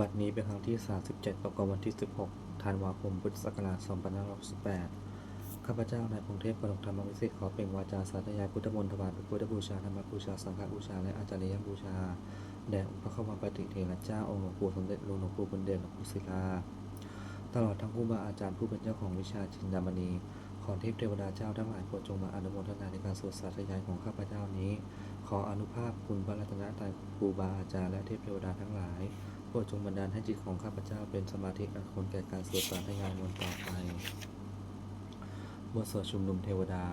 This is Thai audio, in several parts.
บัดนี้เป็นครั้งที่ 37ประกอบวันที่ 16 ธันวาคม พุทธศักราช 2568 ข้าพเจ้านายพงเทพกนกธรรมวิสิทธิ์ขอเป็นวาจาสาธยายพุทธมนต์ถวายเป็นพุทธบูชาธรรมบูชา สังฆบูชา และอาจาริยบูชา แด่องค์พระขวาปฏิเทระเจ้า องค์หลวงปู่สมเด็จหลวงปู่บุญเดชหลวงปู่ศิลา ตลอดทั้งผู้บาอาจารย์ผู้เป็นเจ้าของวิชาจินดามณี ขอเทพเทวดาเจ้าทั้งหลายโปรดจงมาอนุโมทนาในการสวดสาธยายของข้าพเจ้านี้ ขออนุภาพคุณพระรัตนตรัยครูบาอาจารย์และเทพเทวดาทั้งหลายโปรดจงบันดาลให้จิตของข้าพเจ้าเป็นสมาธิอันควรแก่การสวดสาธยายมนต์ต่อไปบทสวดชุมนุมเทวดา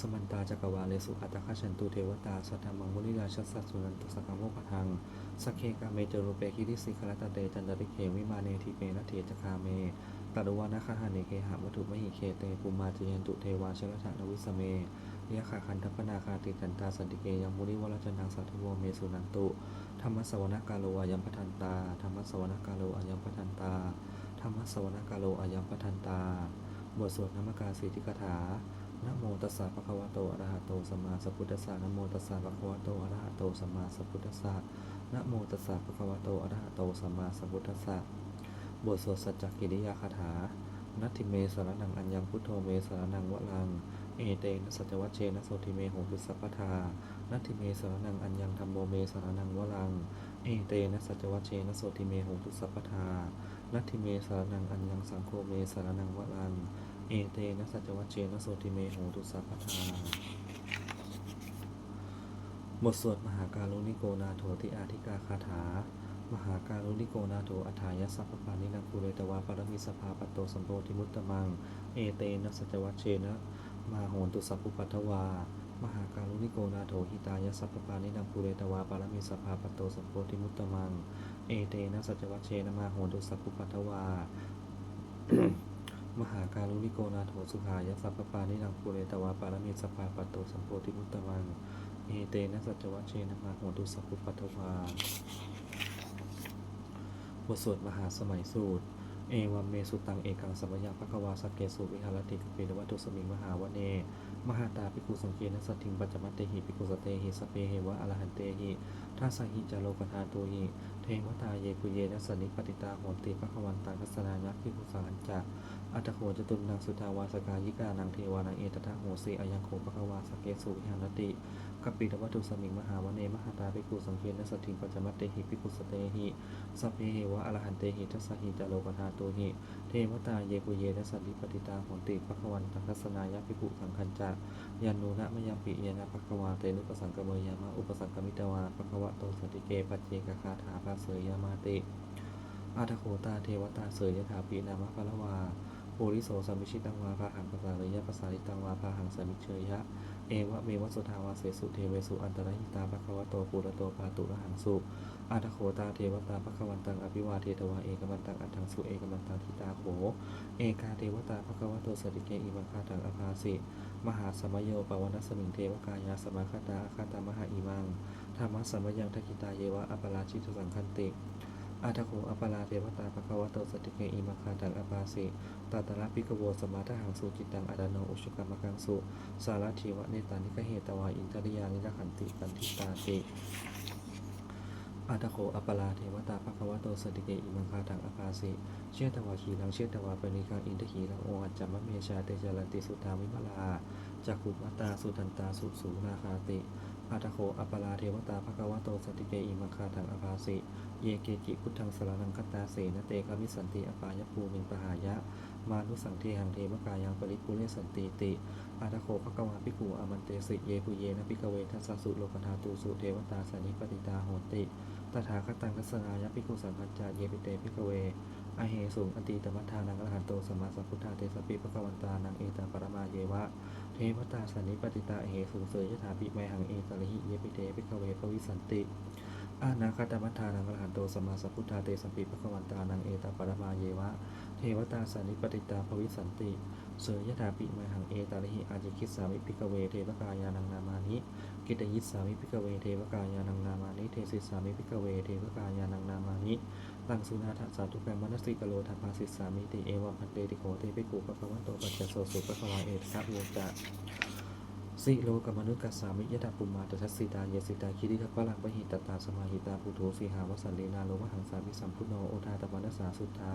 สมันตาจักรวาเลสุอัตตคชันตุเทวตาสัทธรรมังมุนิราชสัสสุนันตุสกามโมปะทังสักเคกาเมเจโรเปคิริสิคลตเตจันตริเควิมาเนทิเปนะเทจคาเมตัดวานะคาหาเนเคหะวัตถุมหิเคเตปุมาจยันตุเทวาชลชะนวิสเม ยะขาคันทัปนาคาติจันตาสันติเกยังมุนิวรจันทังสัทธโวเมสุนันตุ ธรรมสวนกาโลอายัมปทันตา ธรรมสวนกาโลอายัมปทันตา ธรรมสวนกาโลอายัมปทันตา บทสวดนามกาสีติกถานโมตัสสะภะคะวะโตอะระหะโตสัมมาสัมพุทธัสสะนโมตัสสะภะคะวะโตอะระหะโตสัมมาสัมพุทธัสสะนโมตัสสะภะคะวะโตอะระหะโตสัมมาสัมพุทธัสสะบทสวดสัจจกิริยาคาถานัตถิเมสารนังอัญญังพุทโธเมสารนังวะลัง เอเตนะสัจวัชเชนะโสติเมโหตุสัพพทานัตถิเมสารนังอัญญังธรรมโมเมสารนังวะลัง เอเตนะสัจวัชเชนะโสติเมโหตุสัพพทานัตถิเมสารนังอัญญังสังโฆเมสารนังวะลัง เอเตนะสัจวัชเชนะโสติเมโหตุสัพพทาบทสวดมหาการุณิโกนาโถติอาธิกาคาถา มหาการุณิโกนาโถอัฏฐายสัพพปานินังปุเรตวาปรมิสภาปโตสัมโพธิมุตตมัง เอเตนะสัจวัชเชนะ มาโหนตุสัพพุปัทวามหาการุณิโกนาโถหิตายสัพพปานินังปุเรตวาปารมิสภาปโตสัมโพธิมุตตมัง เอเตนะสัจวัชเชนะมาโหนตุสัพพุปัทวามหาการุณิโกนาโถสุขายสัพพปานินังปุเรตวาปารมิสภาปโตสัมโพธิมุตตมัง เอเตนะสัจวัชเชนะมาโหนตุสัพพุปัทวาบทสวดมหาสมัยสูตร เอวัมเมสุตังเอกังสัมยังภควาสักเกสุวิหารติเปรวัตถุสมิงมหาวเน มหาตาภิกุสังเกนสัตถิงปัจจมัตเตหิภิกุสเตหิสเปเหวะอรหันเตหิทัสสหิจาโลกธาตุหิเทวตาเยปุเยนัสนิปติตาโหนติภควันตังทัสนายักภิกุสังจักอัตโขจตุนังสุทาวาสกายิกานังเทวานังเอตถะโหสีอายังโขภควาสักเกสุวิหารติ กัปปิตวัตถุสมิงมหาวเนมหาตาภิกขุสังเกนสถิงปัจจมัตเตหิภิกขุสเตหิสพเพเหวะอรหันเตหิทัสหิจาโลกธาตุหิเทวตาเยปุเยนะสันติปฏิตาโหนติภควันตังทัสนายะภิกขุสังคัญจะยันนูนะมยังปิเยนะภควาเตนุปสังกเมยามะอุปสังกมิตวาภควะโตสติเกปัจเจกคาถาภาเสยยามาติอาทโคตาเทวตาเสยยถาปีนามะพละวาปุริโสสัมมิชิตังวาภาหังภาษาเลยยะภาษาลิตังวาภาหังสัมมิเชยยะ เอวะเมวะสุทาวาเสสุเทเวสุอันตรหิตาภควะโตปุระโตปาตุระหังสุอาทโขตาเทวตาภควันตังอภิวาเทตวาเอกมันตังอัตถังสุเอกมันตังทิตาโขเอกาเทวตาภควะโตสติเกอิมังคาตังอภาสิมหาสมโยปวนัสมิงเทวกายาสมาคตาอาคาตามหาอิมังธรรมะสมยังทกิตาเยวะอปราชิตสังคันติ อาทโขอปราเทวตาภควะโตสติเกอิมังคาตังอภาสิตาตระปิกโวสมาทหังสุจิตังอดานโนอุชุกรรมกังสุสารชีวะเนตานิกเหตวาอินทริยานิรขันติปันทิตาติอาตโคอัปปลาเทวตาภควะโตสติเกอิมังคาตังอภาสิเชตวาขีลังเชตวาปณิกังอินทขีลังโออัจจมะเมชาเตจารันติสุทามิมลาจักขุมัตตาสุตันตาสุสูนาคาติ อาตโคอัปปลาเทวตาภควโตสติเกอิมังคาตังอภาสิ เยเกจิพุทธังสรนังคตาเสนเตคามิสันติอปายภูมิปหายะ มานุสังเทหังเทวกายังปริปุเรสันติติอาตโคภควาภิกขุอามันเตสิเยปุเยนะภิกเวทัสสสุโลกธาตุสุเทวตาสานิปติตาโหติ ตถาคตังทัสนายะภิกขุสังคัจจะเยปิเตภิกเว อเหสุงอติตมัทานังอรหันโตสัมมาสัมพุทธาเตสปิภควันตานังเอตาปรมาเยวะ เทวตาสานิปติตาเหสุงเสยยถาปิไมหังเอตระหิเยปิเตภิกขเวปวิสันติอานาคตมัทานังอรหันโตสัมมาสัมพุทธาเตสปิภควันตานังเอตาปรมาเยวะ เทวตาสานิปติตาภวิสันติเสยยถาปิไมหังเอตระหิอาจิคิสสามิภิกเวเทวกายานังนามานิกิตยิสสามิภิกเวเทวกายานังนามานิเทศิสามิภิกเวเทวกายานังนามานิ ตังสุนาถสาธุแปมมนสิกโลธรรมาสิสามิติเอวะพันเตติโขเตปิกูปะคะวะโตปัจจโสสุปะคะวะเอตคะโวจะสิโลกมนุกัสสามิยะตาปุมมาตทัสสิตาเยสิตาคิริทัพลังปะหิตตาสมาหิตาปุโธสีหาวสันเลนาโลมหังสามิสัมพุโนโอทาตวันสาสุทา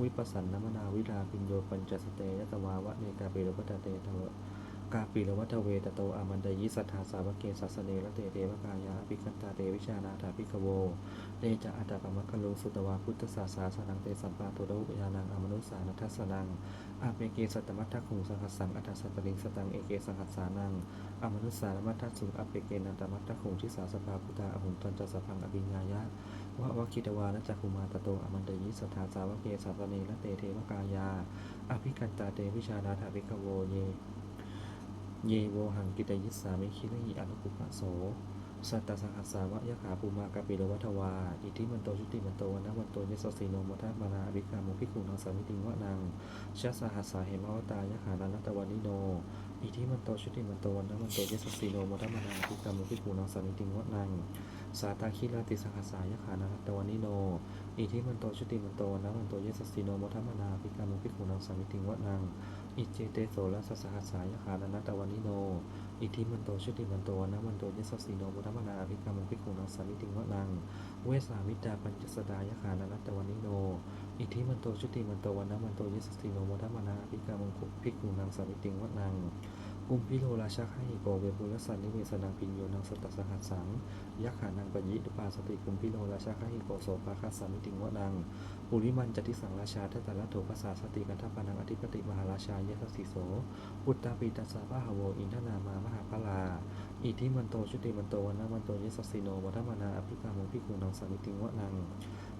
วิปัสสันนมนาวิลาปิญโยปัญจสเตยตวาวะเนกาเปโรปตะเตทวะ กาปิโรวัตเวตโตอามันดยิสัทธาสาวเกสัสเนละเตเทวกายาภิคันตาเตวิชานาถาภิกโวเตจะอัตตปะมะคะโลสุตวาพุทธศาสาสนังเตสัมปาโตโดอุยานังอมนุสานัทธัสนังอาเปเกสัตมัทถคุงสังหัสังอัตสัตตลิงสตังเอเกสังหัสานังอมนุสสารมัทถสุงอเปเกนันตมัทถคุงทิสาสภาพุทธาอหุงตันจัสพังอภิญญายะวะวะคิตวานะจักขุมาตโตอมันตยิสัทธาสาวเกสัตเนละเตเทวกายาอภิกันตาเตวิชานาถาภิกโวเย เยโวหังกิตยิสสามิคิริอนุปุปะโส สัตตสังหัสสาวะยะขาภูมากาปิโลวัทวา อิทิมันโตชุติมันโตวันะวันโตยสสสีโนมทัตมานาอภิกามุพิคุนังสามิติงวะนังชะสหัสสาเหมาวตายะขานันตวานิโน อิทิมันโตชุติมันโตวันะวันโตยสสสีโนมทัตมานาอภิกามุพิคุนังสามิติงวะนัง สาตาคิราติสังหัสสายะขานันตวานิโน อิทิมันโตชุติมันโตวันะวันโตยสสสีโนมทัตมานาอภิกามุพิคุนังสามิติงวะนัง อิเจเตโสละสสหัสสายะขานันตวานิโน อิทธิมันโตชุติมันโตนะมันโตยสสสีโนมุทัมนาอภิกรรมภิกขุนังสามิติงวะนัง เวสามิตาปัญจสดายะขานันตะวันิโน อิทธิมันโตชุติมันโตวันนะมันโตยสสสีโนมุทัมนาอภิกรรมภิกขุนังสามิติงวะนัง กุมพิโลราชาให้โกเวปุรสันนิเวสนังพิญโยนังสตตสหัสสัง ยักขานังปยิตุปาสติกุมพิโลราชาให้โกโสภาคัสสามิติงวะนังปุริมันจติสังราชาทัตตะละโถภาษาสติกันทัปปานังอธิปติมหาราชายสสิโสอุตตาปิตัสสะพะหโวอินทนามามหาพลาอิทิมันโตชุติมันโตวันนะมันโตยสสสิโนวัฒมานาอภิกามุภิกุนังสามิติงวะนัง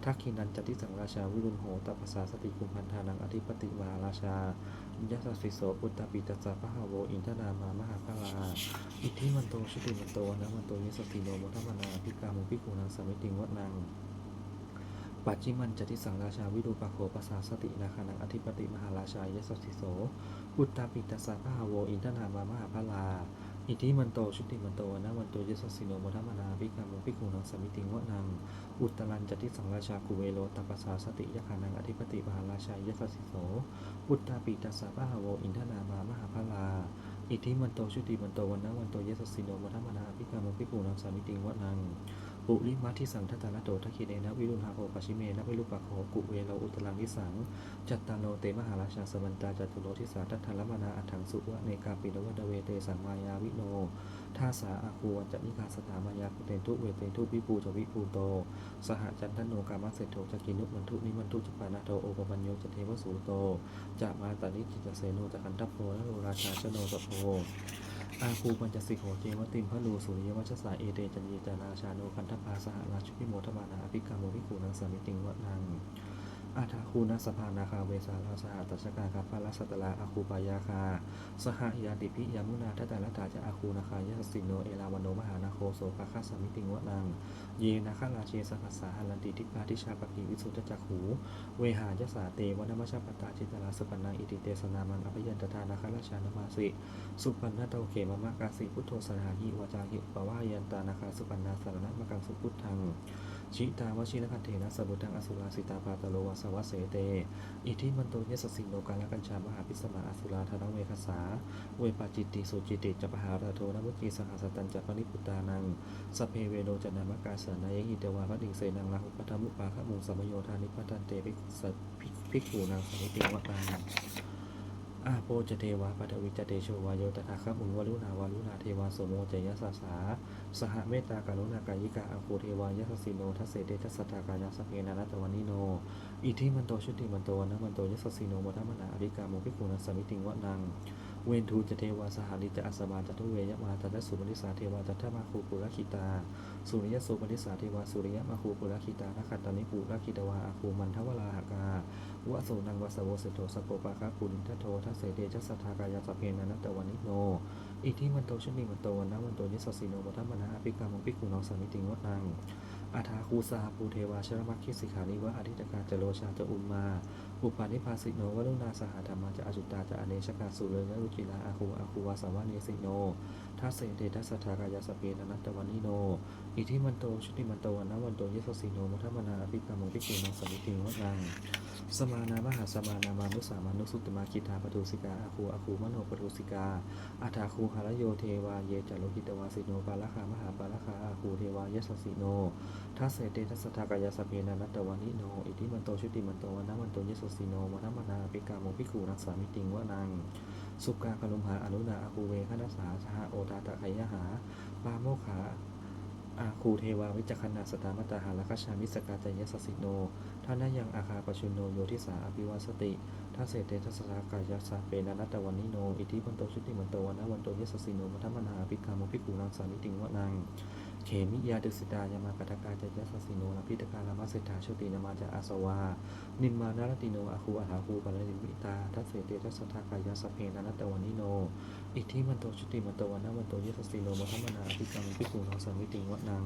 ทักขินันจติสังราชาวิรุณโหตปัสสาสติกุมพันธานังอธิปติมาราชายสสสิโสอุตตปิตัสสะพะหโวอินทนามามหาพลาอิทธิมันโตชุติมันโตนะมันโตยสสสิโนวัมนาอภิกามุภิกุนังสามิติงวะนังปัจจิมันจติสังราชาวิรูปโคปสาสตินาคานังอธิปติมหาราชายสสสิโสอุตตปิตัสสะพะหโวอินทนามามหาพลา อิทธิมันโตชุติมันโตวันนะมันโตยสสสิโนมทัมมนาภิกามุภิกขุนังสมิติงวะนังอุตตรันจติสังราชากุเวโลตัปปสาสติยะขานังอธิปติมหาราชายสสสิโสอุตตาปิตัสสะพะหโวอินทนามามหาพลาอิทธิมันโตชุติมันโตวันนะมันโตยสสสิโนมทัมมนาภิกามุภิกขุนังสมิติงวะนัง ปุริมาทิสังทัตตาโตทัคคิเนนะวิรุณหาโภปชิเมนะวิรุปะโคกุเวโลอุตลังนิสัง จัตตาโลเตมหาราชาสมันตาจัตุโลทิสาทัตถลมนาอัฏฐังสุวะเนกาปิโนวะดเวเตสังมายาวิโนท่าสาอาคูวัจจนิกาสถามายาเตนทุเวเตนทุวิปูจวิปูโต สหจันทโนกามัสเสโทจกินุมันทุนิมันทุจปานาโทโอปปัญโยจเทวสูโตจะมาตานิจิตเสโนจะคันทัพโพนโรราชาชโนสโพ อาคูปัญจสิกโหเจวติมพะลูสุริยวัชสาเอเตจันยีจานาชาโนคันทภาสหราชุพิโมทมานาอภิกาโมภิกขุนังสามิติงวะนัง อาทาคูนัสภานาคาเวสาลาสหตัชกาคาพาลสัตลาอาคูปายาคา สหยาติพิยามุนาทัตตาลตาจะอาคูนาคายสสิโนเอลาวโนมหานาโคโสภาคาสามิติงวะนัง เยนาคาราเชสหัสสาหันลันติทิปาทิชาปกิวิสุทธจักขูเวหายสาเตวนมชาปตาจิตตลาสปันนังอิติเตสนามังอภยันตทานาคาราชานามาสิสุปันนาโตเขมมะกาสิพุทโธสนาหิวจาหิปวายันตานาคาสุปันนาสารณมกังสุพุทธัง ชิตาวชินคันเทนะสบุตังอสุราสิตาปาตโลวาสวัสเสเต อิทิมันโตเยสสิงโนกาลกัญชามหาพิสมาอสุราธนเวคสา เวปาจิตติสุจิติจปหาราโทนมุกีสหัสตันจปนิพุตานัง สเพเวโนจนามกาสนายหิเตวาพดิงเสนังลาหุปทมุปาขมุงสมโยธานิพัตันเตภิกษภิกขุนางสมิติวัตนัง อาโปจเทวาปัทวิจเตโชวาโยตถาคมุงวลุณาวาลุณาเทวาโสโมจยสสสาสหเมตตากรุณากายิกาอาโคเทวายสสิโนทัสเสเดทัสตากายาสเพนานัตวานิโน อิทิมันโตชุติมันโตนะมันโตยสสิโนมทมนาอริกาโมภิกุนัสสมิติงวะนัง เวนทูจเทวาสหาริจอัสมาจัตุเวยมาตันสุปนิสาเทวาจัตถมาคูปุรคิตา สุริยสุปนิสาเทวาสุริยมาคูปุรคิตานาคัตตานิปุรคิตวาอาคูมันทวราหกา วะโสนังวสโวสโตสโปปาคาปุรินทโททัสเสเดจัสสทากายาสเพนันัตตวานิโน อิทิมันโตชนิมันโตวันนะมันโตนิสสิโนมทัมนาอภิกาโมภิกขุนองสมิติงวะนังอาทาคูสาปูเทวาชรมัคคิสิขานิวะอธิตการจโรชาจะอุมมา อุปานิพาสิโนวลุนาสหธรรมาจะอจุตาจะอเนชกาสุเลนะรุจิลาอาคูอาคูวาสาวะเนสิโนทัสเสเดทัสทากายาสเปนนัตตวานิโน อิทิมันโตชุติมันโตวันนะวันโตยสสิโนมทัมนาอภิกาโมภิกุนังสมิติวะนังสมานามหาสมานามานุสามานุสุตมาคิทาปทุสิกาอาคูอาคูมโนปทุสิกาอาทาคูหารโยเทวาเยจโลหิตวาสิโนปาลคามหาปาลคาอาคูเทวายสสิโนทัสเสเตทัสทากายสสเพนนัตตวานิโน อิทิมันโตชุติมันโตวันนะมันโตยสสิโนมนะมนาปิกาโมภิกขุนักสามิติงวะนัง สุกากลุมหาอนุนาอาคูเวคณสาสหโอตาตะไคยหาปาโมขาอาคูเทวาวิจคณาสตามตาหาลคชามิสกาจยสสสิโนท่านายังอาคาปชุนโนโยทิสาอภิวาสติท่าเศรษเตทัสสากายสาเปนานัตตวันนิโน อิทิปันโตชุติมันโตวันนวันโตยสสิโนมัทมนาภิกามุภิกขุนังสามิติงวะนัง เขมิยาดุสิตายามากัตกาจยสสสิโนลพิตกาลามาเศรษฐาชตินามาจาอาสวา นิมมานารติโนอาคูอาหาคูปาลนิมิตา ทัสเสเตทัสทากายสเพนานัตตวันนิโน อิทธิมันโตชุติมันโตวันนมันโตยสสสิโนมัทมนาภิกขามุภิกุนังสามิติงวะนัง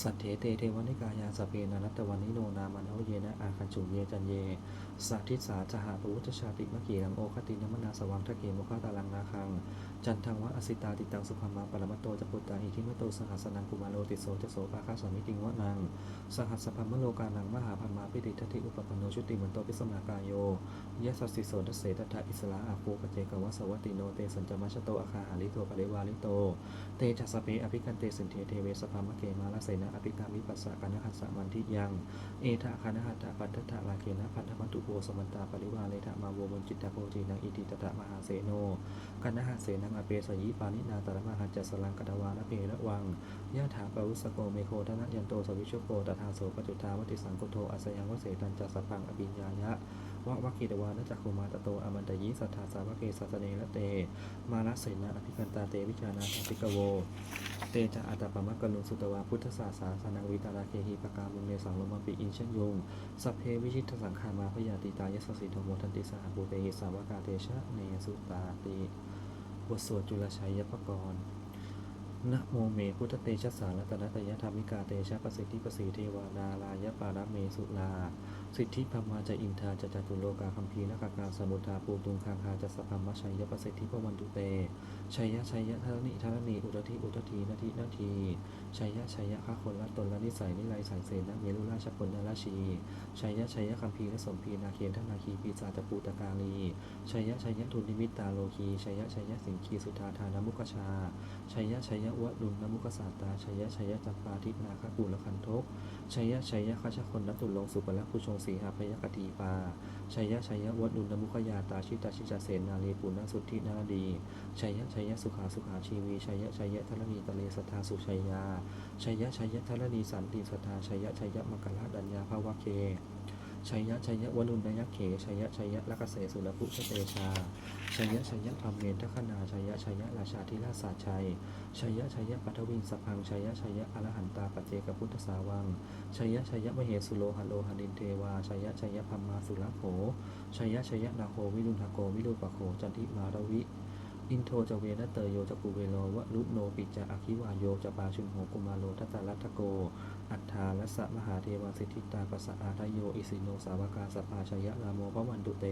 สัทเถเตเทวนิกายาสเพนานัตตวันนิโนนามันโนเยนะอาคันจุเยจันเย สัทธิสาจหาปุจชาติมะเกีรังโอคตินมนาสวังทะเกมุขตาลังนาคัง จันทังวะอสิตาติตังสุขมังปรมัตโตจะปุตตาอิทิมโตสหัสนังกุมารโลติโสจะโสปาคาสมิติงวะนัง สหัสพัมมโลกานังมหาพัมมาพิติทัติอุปปันโนชุติมันโตปิสมากายโยยะสัสสิโสทัสเสตถะอิสลาอาภูปเจกวะสวัตติโนเตสัญจมัชโตอาคาหาลิโตปริวาลิโต เตจัสสเปอภิกันเตสินเทเทเวสภามะเกมาลเสนะอภิกามิปัสสะกันะหัสสะมันทิยัง เอทะคานะหัตถะปัตถะลาเกนะพันธมัตตุสมันตาปริวาเลทะมาโวมนจิตตโพจีนังอิติตตะมหาเสโนกันหาเสนังอเปสยิปานินาตระมหาจัสลังกตวานะเพระวังยะถาปวุสโกเมโคทนะยันโตสวิชโกตถาโสปจุทาวติสังกุโทอัสยังวเสตันจัสสพังอภิญญายะ วะวะกิตวานจักขุมาตโตอมันตยิสัทธาสาวะเกสัสเนละเต มาลเสนาอภิกันตาเตวิชานาสาติกโว เตจะอัตตปมะกนุสุตวาพุทธศาสาสนังวิตาราเคหิปกามุงเนสังลมปิอินชยงสัพเพวิชิตสังขามาพยาติตายสสิโทโมทันติสหภูเตหิสาวกาเตชะเนสุตาติบทสวดจุลชัยยปกรณ์นะโมเมพุทธเตชะสารตนะตยธรรมิกาเตชะประสิทธิประสีเทวานาลายปารเมสุลา สิทธิพมาจะอินทาจะจตุโลกาคัมภีนักกาสมุทาปูตุงคางคาจะสพัมมชัยยประสิทธิพวันตุเต ชัยยะชัยยะทารณิทารณีอุตติอุตทีนาทีนาทีชัยยะชัยยะข้าคนละตนละนิสัยนิไรสังเสนะเมรุราชพลนาราชีชัยยะชัยยะคัมภีและสมภีนาเคนทนาคีปีศาจปูตกาลีชัยยะชัยยะทุนิมิตตาโลคีชัยยะชัยยะสิงคีสุธาธานามุกชาชัยยะชัยยะวะลุนนมุกสาตาชัยยะชัยยะจัมปาทินาคกุลคันทกชัยยะชัยยะข้าชคนนัตุลงสุปละผู้ชงสีหาพยกตีปาชัยยะชัยยะวะลุนนมุขยาตาชิตาชิจาเสนาลีปุณณสุทธินาดีชัยยะชัยยะสุขาสุขาชีวีชัยยะชัยยะทรณีตะเลสทธาสุชัยยาชัยยะชัยยะทรณีสันติสทธาชัยยะชัยยะมกลาดัญญาภาวะเคชัยยะชัยยะวนุนนยะเขชัยยะชัยยะลักเกษสุรภุชเตชาชัยยะชัยยะพรหมเมนทคนาชัยยะชัยยะราชาธิราชาชัยชัยยะชัยยะปัทวินสพังชัยยะชัยยะอรหันตาปเจกพุทธสาวังชัยยะชัยยะมเหสุโลหะโลหะนินเทวาชัยยะชัยยะพัมมาสุรโขชัยยะชัยยะนาโควิรุณหโกวิรุปโขจันทิมารวิ อินโทจะเวนะเตโยจะกูเวโลวะลุโนปิจะอคิวาโยจะปาชุนโหกุมาโลทัตตาลัตโก อัฏฐาลัสสะมหาเทวาสิทธิตาปัสสะอาทายโยอิสิโนสาวกาสปาชัยยะรามโมพระวันตุเต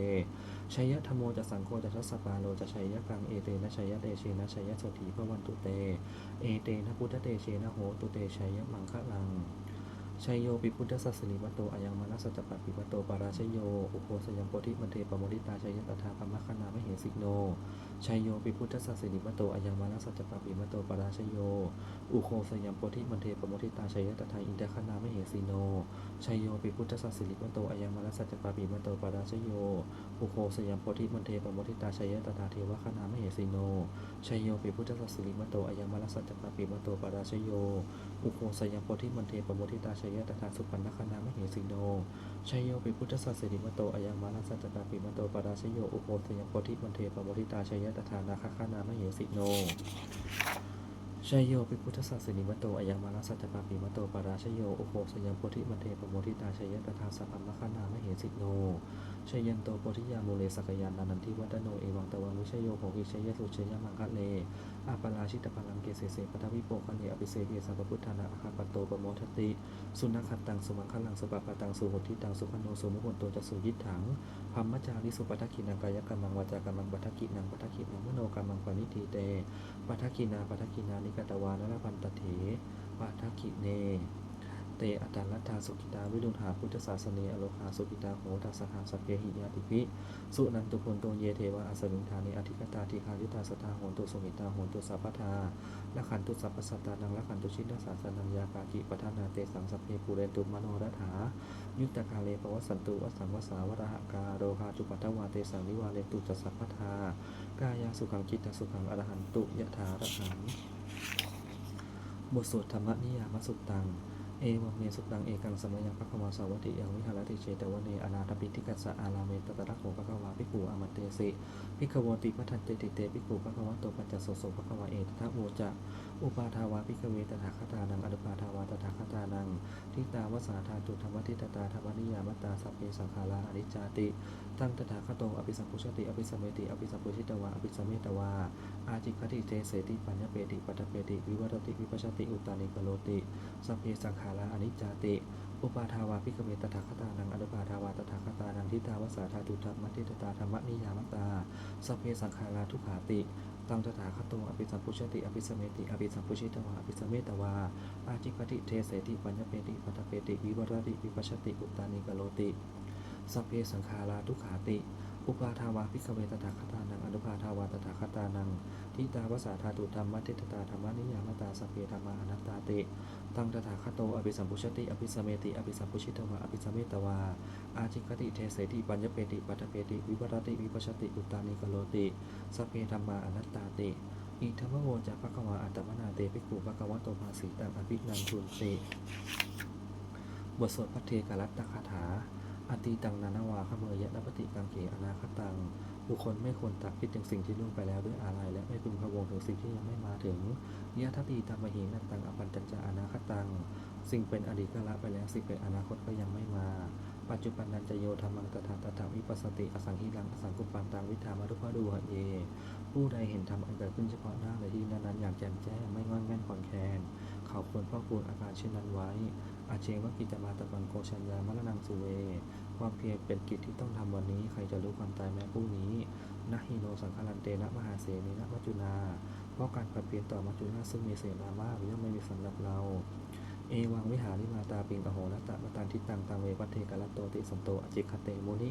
ชัยยะธโมจะสังโฆจะทัสปาโลจะชัยยะกังเอเตนะชัยยะเตเชนะชัยยะโสถีพระวันตุเต เอเตนะพุทธเตเชนะโหตุเตชัยยะมังคะลัง ชัยโยปิพุทธสัสสริวัตโตอายังมานัสสจปะปิวัตโตปาราชยโย อุโคสยังโพธิมันเทปโมริตาชัยตถาพมคณามเหสิกโน ชัยโยปิพุทธสัสสริวัตโตอายังมานัสสจปะปิวัตโตปาราชยโย อุโคสยังโพธิมันเทปโมทิตาชัยตถาอินทคณามเหสีโน ชัยโยปิพุทธสัสสริวัตโตอายังมานัสสจปะปิวัตโตปาราชยโย อุโคสยังโพธิมันเทปโมทิตาชัยตถาเทวคณามเหสีโน ชัยโยปิพุทธสัสสริวัตโตอายังมานัสสจปะปิวัตโตปาราชยโย อุโคสยังโพธิมันเทปโมทิตาชัยยะตถาสุปันนคณามเหสีโนชัยโยปิพุทธสัสสริวัตโตอายังมานัสสจปะปิวัตโตปราชยโยอุโคสยังโพธิมันเทปโมทิตาชัยยะตถานาคคณามเหสีโนชัยโยปิพุทธศาสนิมโตอายังมานัสสัจจปาปิมโตปราชโยโอโคสยังโพธิมันเทปโมทิตาชัยยะตถาสัพพมคณามเหสิโนชัยยันโตโพธิยาโมเลสกยานานันทิวัตโนเอวังตวังวิชยโยโหกิชัยยะสุชัยยะมังคะเล อาปาราชิตพลังเกเสเสปทวิโปคะเนอภิเสเกสัพพุทธานาอาคาปโตปโมทติ สุนัขขัตตังสุมังคลังสุปปะตังสุโหติตังสุขโนสุมุขนโตจะสุยิถังพัมมจาริสุปทักขินังกายกรรมังวาจากรรมังปัทกินังปัทกินังมโนกรรมังปณิทีเตปัทกินาปัทกินานิกตวานรพันตเถปัทกิเน เตอัตตลัทธาสุขิตาวิดุหาพุทธศาสเนอโลคาสุขิตาโหตัสหาสพเพหิยาติภิสุนันตุพลโตเยเทวะอสมิงธานิอธิกตาทีคายุตาสตาโหนตุสุหิตาโหนตุสัพพทาละขันตุสัพพสัตตานังละขันตุชินทสาสนังยากากิปทานาเตสังสพเพปูเรนตุมโนรถายุตตคาเลปวัสสันตุวัสสังวสาวรหกาโรคาจุปัตวาเตสังนิวาเลตุจัสสัพพทากายาสุขังจิตตสุขังอรหันตุยะถาระหังบทสวดธรรมนิยามสุตตัง เอวังเมสุตังเอกังสมยังพระควาสาวัติยังวิหารติเชตวเนอนาถปิติกัสสะอาลาเมตตะระโขพระควาภิกขุอามันเตสิภิกขวติพัทันเตติเตภิกขุพระควาโตปัญจโสโสพระควาเอตทะโวจะอุปาทาวาภิกขเวตถาคตานังอนุปาทาวาตถาคตานังทิตาวสาธาตุธรรมทิตตาธรรมนิยามตาสัพเพสังขาราอนิจจาติตั้งตถาคโตอภิสัมพุชติอภิสัมเมติอภิสัมพุชิตวาอภิสัมเมตวาอาจิคติเตเสติปัญญเปติปัตตเปติวิวัตติวิปัชติอุตานิกโลติสัพเพสังขาราอนิจจาติอุปาทาวาพิกเวตถาคตานังอนุปาทาวาตถาคตานังทิตาวสาธาตุธัมมัติตตาธรรมนิยามตาสเพสังขาราทุขาติตังตถาคโตอภิสัมพุชติอภิสมเมติอภิสัมพุชิตวาอภิสมเมตวาอาจิคติเทเสติปัญญเปติปัตตเปติวิวัตติวิปัชติอุตตานิกโลติสเพสังขาราทุขาติ อุปาทาวาพิกเวตถาคตานังอนุภาทาวาตถาคตานังทิตาวสาธาตุธรรมติตตาธรรมนิยามตาสเพธรรมาอนัตตาติตังตถาคโตอภิสัมพุชติอภิสเมติอภิสัมพุชิตวาอภิสเมตวาอาจิคติเทเสติปัญญเปติปัตเปติวิวัตติวิปชติอุตานิกโลติสเพธรรมาอนัตตาติอิทัมมโวจะภะคะวาอัตมนาเตภิกขุภะควะโตภาสีตังอภินันทุนติบทสวดพระเทกรัตตคาถา อตีตังนานาวาขเมยะนปฏิกังเกอนาคตัง บุคคลไม่ควรตักคิดถึงสิ่งที่ล่วงไปแล้วด้วยอาลัยและไม่พึงพะวงถึงสิ่งที่ยังไม่มาถึงยะทัตติตามหินัตังอปันจัญจาอนาคตัง สิ่งเป็นอดีตก็ละไปแล้วสิ่งเป็นอนาคตก็ยังไม่มา ปัจจุบันนันจะโยธรรมังตถาตถาวิปัสสติอสังหิรังอสังกุปปันตังวิธามารุภาดูหะเย ผู้ใดเห็นธรรมอันเกิดขึ้นเฉพาะหน้าในที่นั้นๆอย่างแจ่มแจ้งไม่งอนแง่นขอนแคนเขาควรเฝ้าคูณอาการเช่นนั้นไว้ อาเชวกิจมาตะบังโกชัญญามรณังสุเว ความเพียรเป็นกิจที่ต้องทำวันนี้ใครจะรู้ความตายแม้พรุ่งนี้นะฮิโนสังคารันเตนะมหาเสนีนะมัจจุนา เพราะการผัดเปลี่ยนต่อมัจจุนาซึ่งมีเสนามากย่อมไม่มีสำหรับเรา เอวังวิหาริมาตาปิงอโหรตะมตันทิตังตังเววัตเทกะลโตติสันโตอจิคเตมุนิ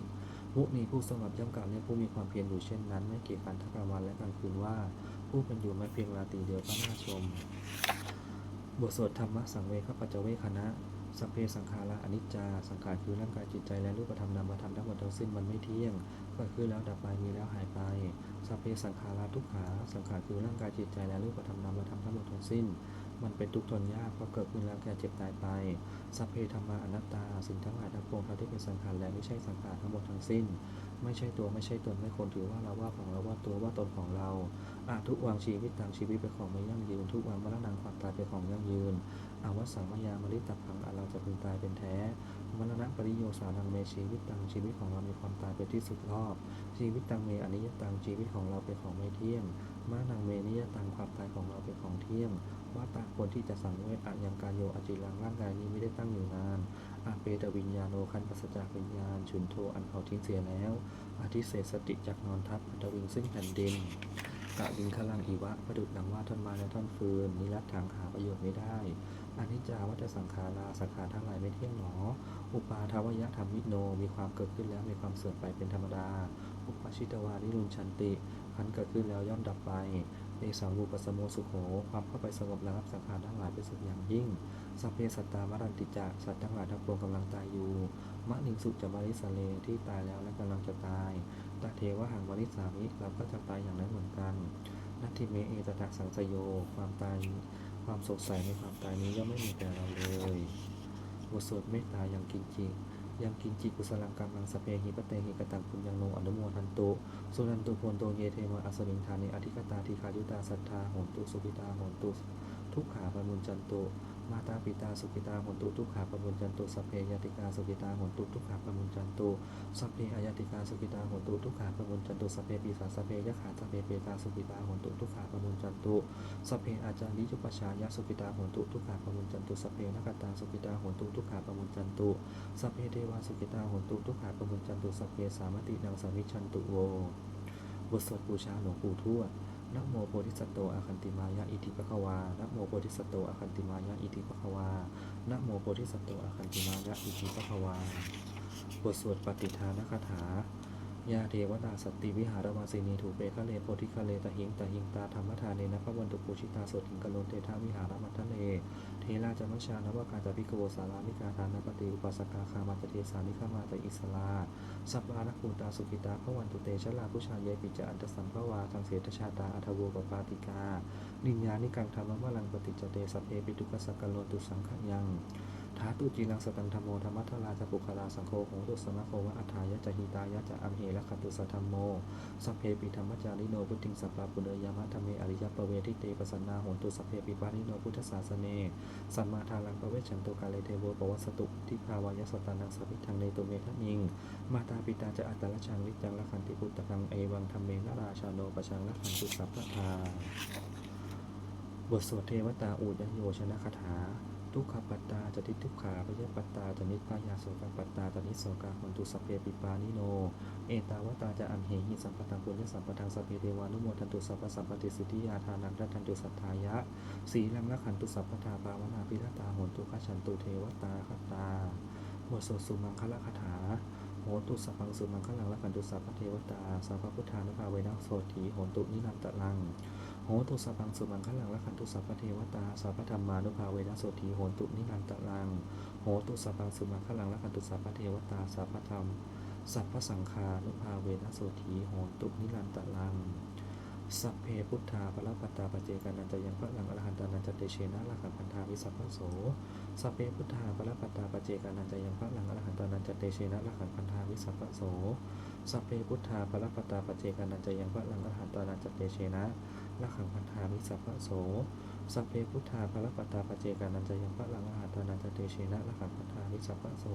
มุนีผู้สงบย่อมกล่าวเรียกผู้มีความเพียรอยู่เช่นนั้น ไม่เกี่ยงกันทั้งกลางวันและกลางคืนว่า ผู้เป็นอยู่ไม่เพียงราตรีเดียวก็น่าชม บทสวดธรรมะสังเวคปัจเจเวคณะสัพเพสังขาระอนิจจา สังขารคือร่างกายจิตใจและรูปธรรมนามธรรมทั้งหมดทั้งสิ้นมันไม่เที่ยงเกิดขึ้นแล้วดับไปมีแล้วหายไปสัพเพสังขาระทุกขา สังขารคือร่างกายจิตใจและรูปธรรมนามธรรมทั้งหมดทั้งสิ้น มันเป็นทุกข์ทนยากเพราะเกิดขึ้นแล้วแก่เจ็บตายไป สัพเพธรรมาอนัตตา สิ่งทั้งหลายทั้งปวงทั้งที่เป็นสังขารและไม่ใช่สังขารทั้งหมดทั้งสิ้น ไม่ใช่ตัวไม่ใช่ตนไม่ควรถือว่าเราว่าของเราว่าตัวว่าตนของเราอาทุกวางชีวิตต่างชีวิตเป็นของไม่ยั่งยืน ทุกวางมรณะความตายเป็นของยั่งยืนอาวัสังมายามริตพังอาเราจะพึงตายเป็นแท้มรณะปริโยสานังเมชีวิตตังชีวิตของเรามีความตายเป็นที่สุดรอบ ชีวิตตังเมอนิยตังชีวิตของเราเป็นของไม่เที่ยงมานังเมนิยตังความตายของเราเป็นของเที่ยง ว่าตาควรที่จะสังเวชอะยังการโยอจิลังร่างกายนี้ไม่ได้ตั้งอยู่นานอาเปตวิญญาโนคันปัสจากวิญญาณ ฉุนโทอันเขาทิ้งเสียแล้วอาทิเศษสติจากนอนทับอัตวิงซึ่งแผ่นดินกะดินขลังอีวะประดุดดังว่าท่อนไม้และท่อนฟืนนิรัตถังหาประโยชน์ไม่ได้อนิจจาวัฏสังขาราสังขารทั้งหลายไม่เที่ยงหนอ อุปาทวยะธรรมิโน มีความเกิดขึ้นแล้วมีความเสื่อมไปเป็นธรรมดา อุปชิตวานิรุนชันติขันเกิดขึ้นแล้วย่อมดับไป เอสังวูปสมโมสุโขความเข้าไปสงบระงับสังขารทั้งหลายเป็นสุขอย่างยิ่ง สัพเพสัตตามรันติจะสัตว์ทั้งหลายทั้งปวงกำลังตายอยู่มะนิงสุจะมาริสาเลที่ตายแล้วและกำลังจะตายตาเทวะหังมาริสามิเราก็จะตายอย่างนั้นเหมือนกันนัตถิเมเอตถะสังสโย ความตายความสดใสในความตายนี้ย่อมไม่มีแก่เราเลยบทสวดเมตตายังกินจิ ยังกินจิกุสลังกรรมังสเปหิปะเตหิกตังปุญญังโนอนุโมทันตุสุนันตุโพนโตเยเทมะอัสมิงทานิอธิกตาทีคายุตาสัทธาโหนตุสุขิตาโหนตุทุกขาปมุญจันตุ มาตาปิตาสุขิตาโหนตุทุกขาปมุญจันตุสัพเพยติกาสุขิตาโหนตุทุกขาปมุญจันตุสัพเพอายติกาสุขิตาโหนตุทุกขาปมุญจันตุสัพเพปีศาสัพเพยะขาสัพเพเปตาสุขิตาโหนตุทุกขาปมุญจันตุสัพเพอาจาริจุปชายะสุขิตาโหนตุทุกขาปมุญจันตุสัพเพนักตาสุขิตาโหนตุทุกขาปมุญจันตุสัพเพเทวาสุขิตาโหนตุทุกขาปมุญจันตุสัพเพสามตินังสามิชันตุโวบทสวดบูชาหลวงปู่ทวด นะโมโพธิสัตโตอาคันติมายะอิติปะคะวานะโมโพธิสัตโตอาคันติมายะอิติปะคะวานะโมโพธิสัตโตอาคันติมายะอิติปะคะวาบทสวดปฏิทานคาถา ยาเทวตาสติวิหารวาสินีถูเปคะเลโพธิคะเลตะหิงตะหิงตาธรรมทานเนนะพระวันตุปูชิตาสดหิงกะโลนเตทาวิหารมัททะเลเทราจมัชานวกาจาภิกโวสารามิกาทานปฏิอุปัสสกาคามาจเทสานิฆามาจอิสลาสัพพานักปูตาสุกิตาพระวันตุเตชะลาผู้ชายเยปิจอันตสัมภวาทางเสตชาตาอัทโวปปาติกานิญญานิกังธรรมะลังปฏิจเตสัพเพปิตุกสักกโลตุสังขยัง ทาตุจีนังสตังธรรมโมธรรมัทลาจะปุคลาสังโฆโหตุสมะโควะอัฏฐายะจะหิตายะจะอัมเหละคตุสธรรมโมสัพเพปิธรรมจาริโนพุทธิงสัพพะปุเนยามะธรรมเมอริยปเวทิเตปสันนาโหนตุสัพเพปิปานิโนพุทธศาสเนสัมมาทารังปะเวชันโตกาเลเทโวปวัสสตุทิภาวายสตานังสัพพิทังเนโตเมทะมิง มาตาปิตาจะอัตตละชังวิจังละคันติพุตตังเอวังธรรมเมนราชาโนปชังละคันตุสัพพะทาบทสวดเทวตาอูยโยชนะคาถา ทุกขปัตตาจะทิทุกขาพยปัตตาจนิพายาโสกปัตตาจนิโสกาคนตุสเพปิปานิโน เอตาวตาจะอันเหหิสัมปตังปุญญสัมปทังสัพเพเทวานุโมทันตุสัพพสัมปติสิทธิยาทานังรัตันตุสัทธายะ สีลังละขันตุสัพพทาภาวนาพิรตาโหนตุขฉันตุเทวตาคตาบทสวดสุมังคละคาถาโหตุสัพพังสุมังคลังละขันตุสัพพเทวตาสัพพพุทธานุภาเวนะโสถีโหนตุนินันตะลัง หตุสัพพังสุมังคลังละขันตุสัพพเทวตาสัพพธรรมานุภาเวนะโสถีโหตุนินันตะลังโหตุสัพพังสุมังคลังละขันตุสัพพเทวตาสัพพธรรมสัพพสังฆานุภาเวนะโสถีโหตุนิรันตะลังสัพเพพุทธาปรปัตตาปเจกานันจะยังพระลังอรหันตานันจะเตเชนะละขันพันธาวิสัพพโส สัพเพพุทธาปรปัตตาปเจกานันจะยังพระลังอรหันตานันจะเตเชนะละขันพันธาวิสัพพโส สัพเพพุทธาปรปัตตาปเจกานันจะยังพระลังอรหันตานันจะเตเชนะ ละขันพันธาวิสัพพโส สัพเพพุทธาปรปัตตาปเจกานันจะยังพระลังอรหันตานันจะเตเชนะละขันพันธาวิสัพพโส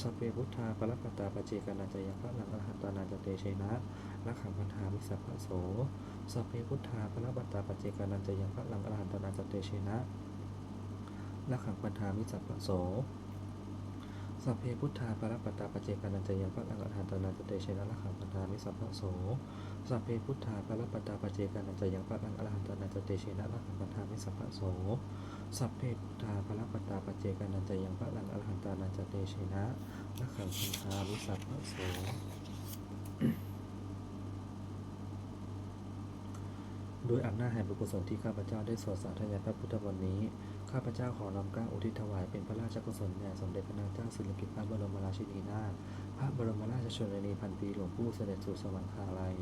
สัพเพพุทธาปรปัตตาปเจกานันจะยังพระลังอรหันตานันจะเตเชนะละขันพันธาวิสัพพโส สัพเพพุทธาปรปัตตาปเจกานันจะยังพระลังอรหันตานันจะเตเชนะละขังปันธามิสัพพโส สัพเพพุทธาปรปัตตาปเจกานันจยังพระอังอรหันตานันจเตเชนะละขังปันามิสัพพโส สัพเพพุทธาปรปัตตาปเจกานันจยังพระอังอรหันตานันจเตเชนะละขังปันามิสัพพโส สัพเพพุทธาปรปัตตาปเจกานันจยังพระอังอรหันตานันจเตเชนะละขังปันามิสัพพโส ด้วยอำนาจแห่งบุญกุศลที่ข้าพเจ้าได้สวดสาธยายพระพุทธวันนี้ ข้าพเจ้าขอน้อมกล้าอุทิศถวายเป็นพระราชกุศลแด่สมเด็จพระนางเจ้าสิริกิติ์พระบรมราชินีนาถ พระบรมราชชนนีพันปีหลวงปู่เสด็จสู่สวรรคาลัย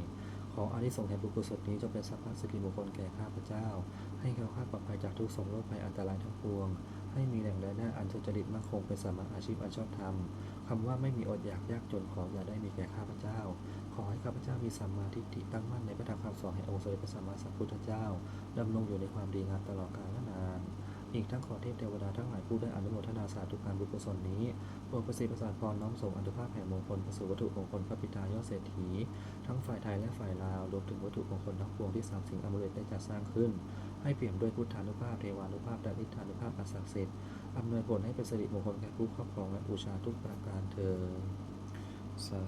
ขออานิสงส์แห่งบุญกุศลนี้จงเป็นสัพพะสิริมงคลแก่ข้าพเจ้า ให้แคล้วคลาดปลอดภัยจากทุกโศกโรคภัยอันตรายทั้งปวง ให้มีแหล่งรายได้อันสุจริตมั่นคงเป็นสมมาอาชีพอันชอบธรรม คำว่าไม่มีอดอยากยากจนขออย่าได้มีแก่ข้าพเจ้า ขอให้ข้าพเจ้ามีสัมมาทิฏฐิตั้งมั่นในพระธรรมคำสอนแห่งองค์สมเด็จพระสัมมาสัมพุทธเจ้าดำรงอยู่ในความดีงามตลอดกาลนาน อีกทั้งขอเทพเทวดาทั้งหลายผู้ได้อนุโมทนาสาธุการบุญกุศลนี้โปรดประสิทธิ์ประสาทพรน้อมส่งอันุภาพแห่งมงคลประสูวัตถุมงคลพระปิตายอดเศรษฐี ทั้งฝ่ายไทยและฝ่ายลาวรวมถึงวัตถุมงคลทั้งปวงที่สามสิ่งอมฤตได้จัดสร้างขึ้น ให้เปี่ยมด้วยพุทธานุภาพเทวานุภาพและนิธานุภาพอันศักดิ์สิทธิ์อำนวยผลให้เป็นสิริมงคลแก่ผู้ครอบครองและบูชาทุกประการเธอสา